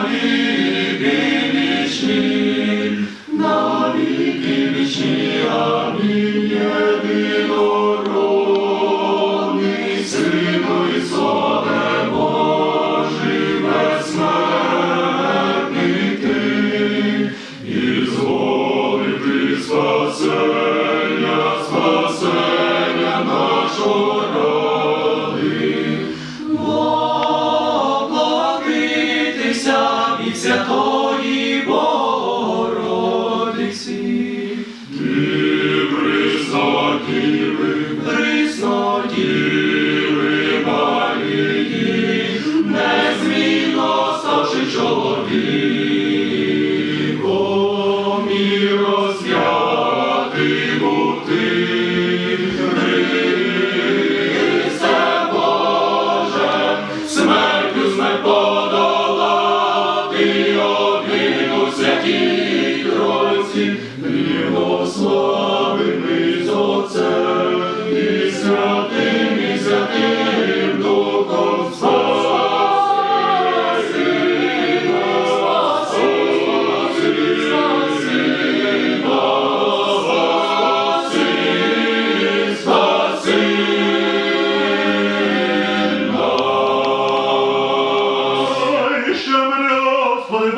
Nabi gelişi, Nabi gelişi. Поплатитися від святої Богородиці. Ти приснодіви, приснодіви Марії, незмінно ставши чоловіком подолати, обіду святій Тройці, благословений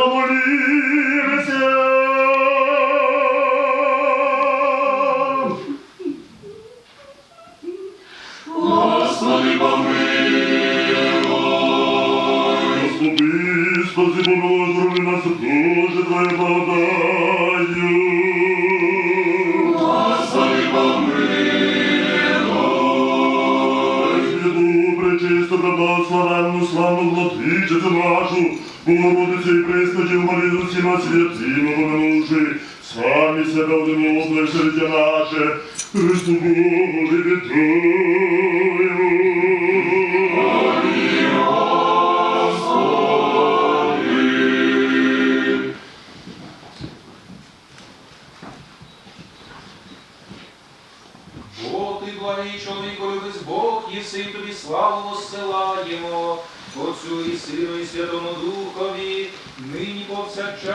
Господи. Господи, помилуй. Господи, спаси, помилуй, здорови нас, Боже, Твоя благодаттю. Преблагословенну, славну владичицю нашу, Богородицю і Пресну Марію з усіма святими поминувши, самі себе один життя наше, Христу Богу вітаю. Бо ти благий чоловіко любить Бог, єси тобі славу воссилаємо, Отцю і Сину, і Святому Духові, нині повсякчас.